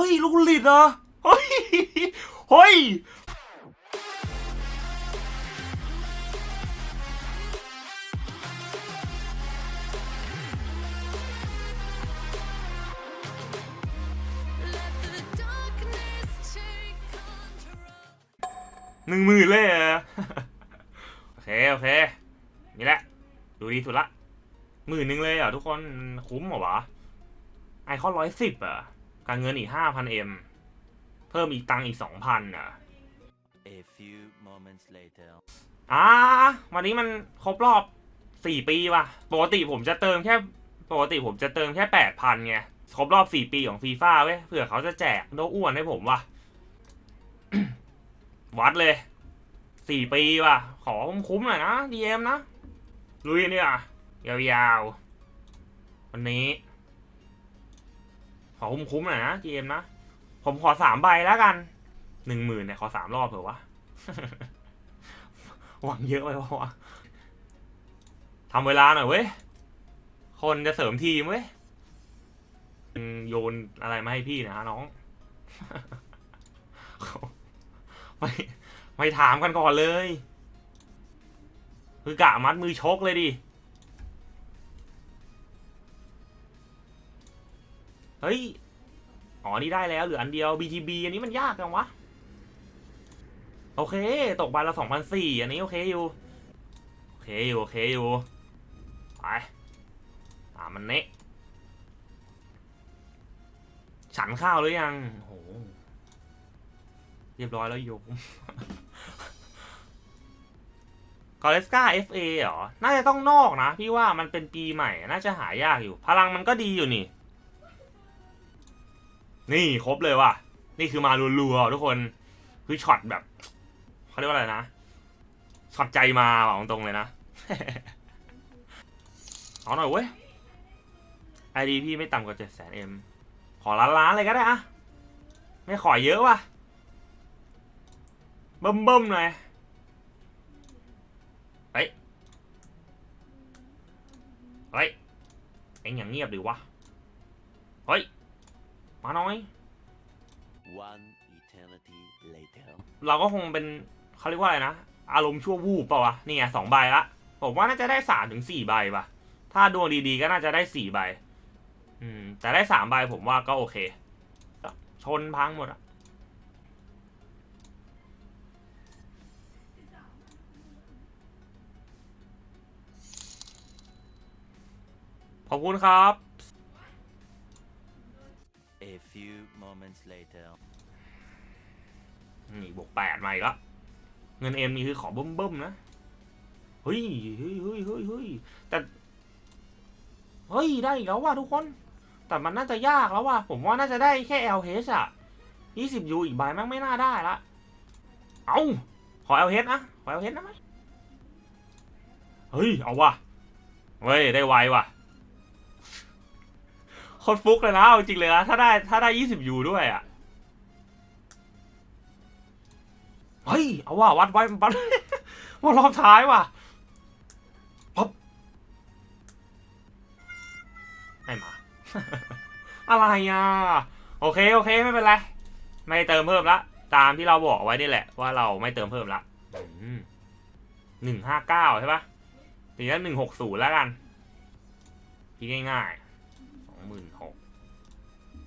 ฮ้ย ลูกหลิดเหรอ เฮ้ย เฮ้ยหนึ่งหมื่นเลยเหรอโอเค โอเค นี่แหละ ดูดีสุดละหมื่นหนึ่งเลยอะทุกคนคุ้มเหรอวะไอคอนร้อยสิบอะ การเงินอีกห้าพันเอ็มเพิ่มอีกตังค์อีกสองพันอะ A few moments later. อ่าวันนี้มันครบรอบสี่ปีว่ะ ปกติผมจะเติมแค่ ปกติผมจะเติมแค่แปดพันไง ครบรอบสี่ปีของฟีฟ่าเว้ย เผื่อเขาจะแจกโนอ้วนให้ผมว่ะ วัดเลยสี่ปีว่ะ ขอคุ้มๆหน่อยนะดีเอ็มนะ ลุยเนี่ยยาวๆ วันนี้ ขอคุ้มๆหน่อยนะดีเอ็มนะ ผมขอสามใบแล้วกันหนึ่งหมื่นเนี่ยขอสามรอบเถอะวะ หวังเยอะไปเพราะทำเวลาหน่อยเว้ย คนจะเสริมทีมเว้ย โยนอะไรมาให้พี่นะฮะน้อง ไม่ไม่ถามกันก่อนเลย คือกะมัดมือชกเลยดิ เฮ้ย อ๋อ นี่ได้แล้วเหลืออันเดียว BTB อันนี้มันยากจังวะ โอเค ตกใบละสองพันสี่อันนี้โอเคอยู่ โอเคอยู่ โอเคอยู่ ไป ตามมันเนะฉันข้าวหรือยัง โห เรียบร้อยแล้วโยมกอเลสกา FA เหรอ น่าจะต้องนอกนะ พี่ว่ามันเป็นปีใหม่ น่าจะหายากอยู่ พลังมันก็ดีอยู่นี่ นี่ครบเลยว่ะ นี่คือมารัวๆทุกคน คือช็อตแบบเขาเรียกว่าอะไรนะ ช็อตใจมาบอกตรงๆเลยนะ เอาหน่อยเว้ยไอดีพี่ไม่ต่ำกว่าเจ็ดแสนเอ็มขอล้านล้านๆเลยก็ได้อะไม่ขอเยอะว่ะเบิ่มบิ่มๆหน่อยเฮ้ยเฮ้ยเอ็งอย่างเงียบดิวะ มาหน่อย One eternity later. เราก็คงเป็นเขาเรียกว่าอะไรนะ อารมณ์ชั่ววูบเปล่าวะนี่ไงสองใบละ ผมว่าน่าจะได้สามถึงสี่ใบป่ะถ้าดวงดีๆก็น่าจะได้สี่ใบ อืม แต่ได้สามใบผมว่าก็โอเค ชนพังหมดอะขอบคุณครับ A few moments later. นี่บวกแปดมาอีกแล้วเงินเอ็มนี่คือขอเบิ่มๆนะ เฮ้ยเฮ้ยเฮ้ยเฮ้ยเฮ้ยแต่ เฮ้ย ได้อีกแล้วว่ะทุกคน แต่มันน่าจะยากแล้วว่ะ ผมว่าน่าจะได้แค่ LH อะ 20U อีกใบแม่งไม่น่าได้ละ เอาขอ LH นะ ขอ LH นะไหมเฮ้ย เอาว่ะ เฮ้ย ได้ไวว่ะ คตรฟุกเลยนะเอาจริงเลยนะถ้าได้ถ้าได้ 20U ด้วยอะเฮ้ยเอาว่ะวัดไว้วัดว่ารอบท้ายว่ะป๊บไม่มา อะไรอะ โอเคโอเคไม่เป็นไร ไม่เติมเพิ่มละ ตามที่เราบอกไว้นี่แหละ ว่าเราไม่เติมเพิ่มละหนึ่งห้าเก้าใช่ปะตีนั้หนึ่งหกศูนย์แล้วกันคิดง่ายๆสองหมื่น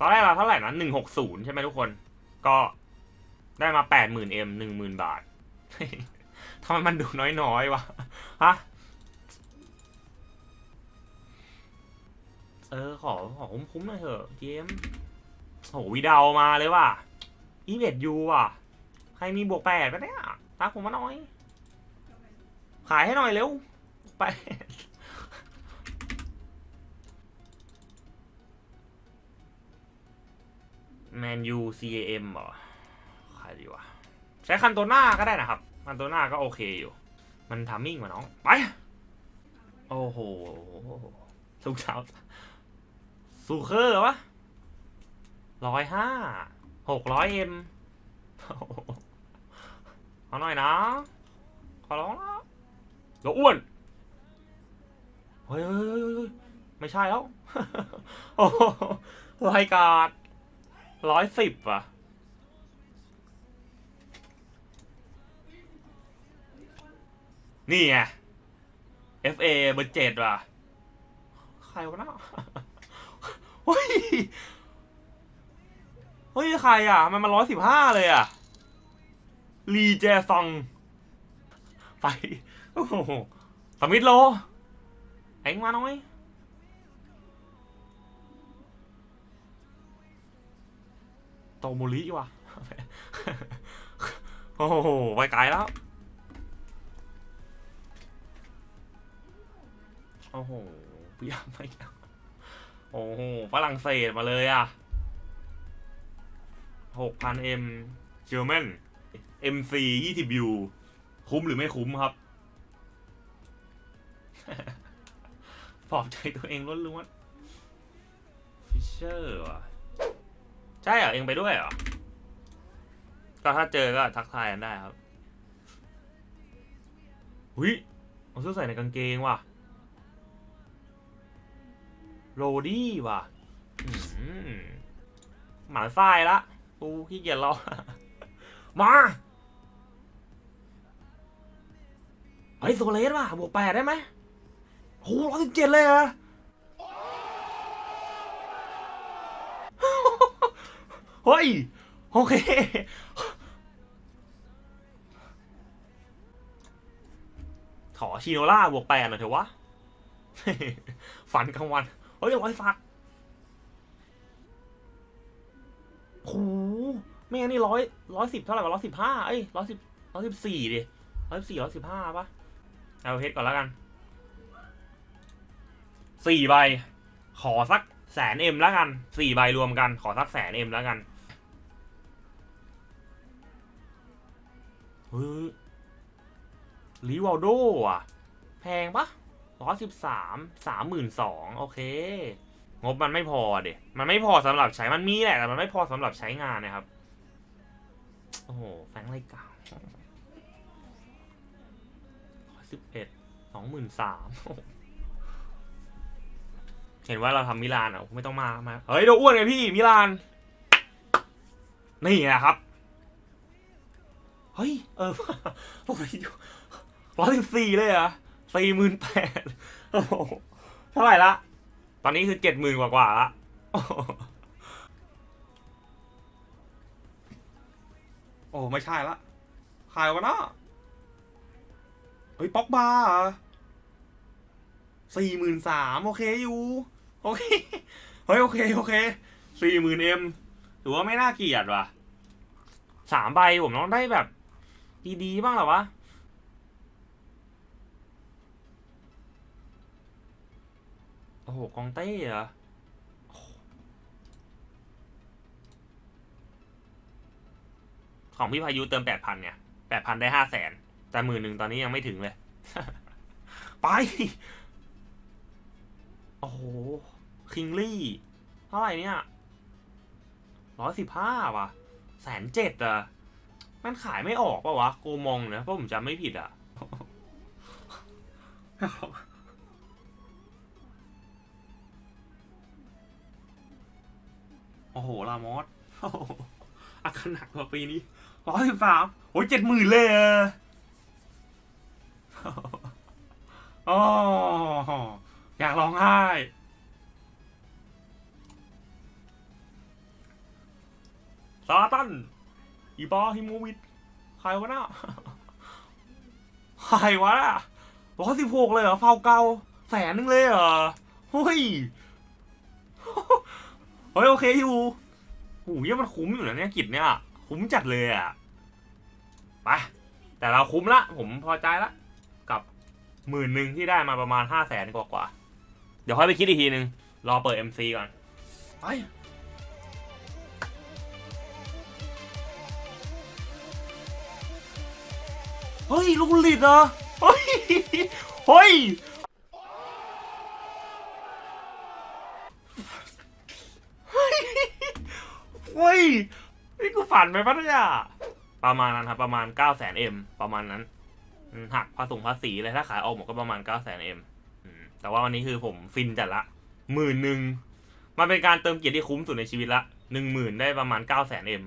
ตอนแรกเราเท่าไหร่นะหนึ่งหกศูนย์ใช่ไหมทุกคน ก็ได้มาแปดหมื่นเอ็มหนึ่งหมื่นบาททำไมมันดูน้อยๆวะ ฮะ เออขอขอคุ้มๆหน่อยเถอะเกมโหวีดาวมาเลยว่ะอีเวดยูว่ะ ใครมีบวกแปดปะเนี่ยทักผมมาหน่อย ขายให้หน่อยเร็ว ไป นยู CAM เหรอ ใครดีวะ ใช้คันตัวหน้าก็ได้นะครับ คันตัวหน้าก็โอเคอยู่ มันทามมิ่งกว่าน้อง ไป โอ้โหสุกสาวสูเคอร์วะร้อยห้า หกร้อยเอ็มเอาหน่อยนะ ขอร้องนะเดี๋ยวอ้วน เฮ้ยไม่ใช่แล้ว โอ้โหรายการ ร้อยสิบอะนี่ไง FA เบอร์เจ็ดว่ะ ใครวะเนะเฮ้ย เฮ้ย ใครอะ มันมาร้อยสิบห้าเลยอะ ลีเจซอง ไป โอ้โห สมิธโลเอ็งมาหน่อย โตโมริว่ะ โอ้โห ไปไกลแล้ว โอ้โหพี่ยามไม่เอาโอ้โห ฝรั่งเศสมาเลยอะหกพันเอ็มเจอร์แมนเอ็มซียี่สิบยูคุ้มหรือไม่คุ้มครับปลอบใจตัวเองล้วนๆฟิชเชอร์ว่ะ ใช่เหรอเองไปด้วยเหรอ ก็ถ้าเจอก็ทักทายกันได้ครับหุยเอาเสื้อใส่ในกางเกงว่ะ โรดี้ว่ะอื้อหือหมาไส้ละกูขี้เกียจรอ มาเฮ้ยโซเลสว่ะบวกแปดได้ไหมโอ้ร้อยสิบเจ็ดเลยเหรอะ เฮ้ย โอเค ขอชิโนล่าบวกแปดหน่อยเถอะวะ ฝันกลางวัน เฮ้ยร้อยฟักโหไม่งั้นนี่ร้อยร้อยสิบเท่าไหร่วะร้อยสิบห้าเอ้ยร้อยสิบร้อยสิบสี่ดิร้อยสิบสี่ร้อยสิบห้าปะเอาเพชรก่อนแล้วกันสี่ใบ ขอสักแสนเอ็มแล้วกันสี่ใบรวมกัน ขอสักแสนเอ็มแล้วกัน เฮ้ยลิวาโดอะ แพงปะร้อยสิบสามสามหมื่นสองโอเค งบมันไม่พอเด็มันไม่พอสำหรับใช้มันมีแหละแต่มันไม่พอสำหรับใช้งานนะครับ โอ้โห แฟงไรเก่าร้อยสิบเอ็ดสองหมื่นสามเห็นว่าเราทำมิลานอะไม่ต้องมามาเฮ้ยเดี๋ยวอ้วนไงพี่มิลาน นี่ไงครับ เฮ้ย เออโอ้ยร้อยสิบสี่เลยอะสี่หมื่นแปดโอ้โหเท่าไหร่ละ ตอนนี้คือเจ็ดหมื่นกว่ากว่าละโอ้โหโอ้ไม่ใช่ละใครวะเนาะเฮ้ยป๊อกบาสี่หมื่นสามโอเคอยู่ โอเค เฮ้ย โอเค โอเคสี่หมื่นเอ็มถือว่าไม่น่าเกลียดว่ะสามใบผมต้องได้แบบ ดีๆบ้างเหรอวะโอ้โหกองเต้เหรอของพี่พายุเติมแปดพันเนี่ยแปดพันได้ห้าแสนแต่หมื่นหนึ่งตอนนี้ยังไม่ถึงเลย ไป โอ้โห คิงลี่ เท่าไหร่เนี่ยร้อยสิบห้าว่ะแสนเจ็ดอะ มันขายไม่ออกปะวะโกมองนะเพราะผมจำไม่ผิดอะโอ้โห ลามอสโอ้โหอาการหนักกว่าปีนี้ร้อยสิบสามโอ้ยเจ็ดหมื่นเลยอออยากร้องไห้ซาตัน อีบาฮิโมวิดใครวะน่ะใครวะน่ะร้อยสิบหกเลยเหรอ เฟาเกาแสนนึงเลยเหรอเฮ้ยเฮ้ย โอเคอยู่หูยมันคุ้มอยู่นะเนี่ยกิจเนี่ย คุ้มจัดเลยอะ ไป แต่เราคุ้มละ ผมพอใจละ กับหมื่นหนึ่งที่ได้มาประมาณห้าแสนกว่ากว่า เดี๋ยวค่อยไปคิดอีกทีหนึ่งรอเปิด MC ก่อนไป เฮ้ยลูกหลิดเหรอ เฮ้ย เฮ้ย เฮ้ย นี่กูฝันไปปะเนี่ยประมาณนั้นครับ ประมาณ 900,000M ประมาณนั้นหักภาษีภาษีเลยถ้าขายออกหมดก็ประมาณ 900,000M แต่ว่าวันนี้คือผมฟินจัดละหมื่นหนึ่งมันเป็นการเติมเกียรติที่คุ้มสุดในชีวิตละหนึ่งหมื่นได้ประมาณ 900,000M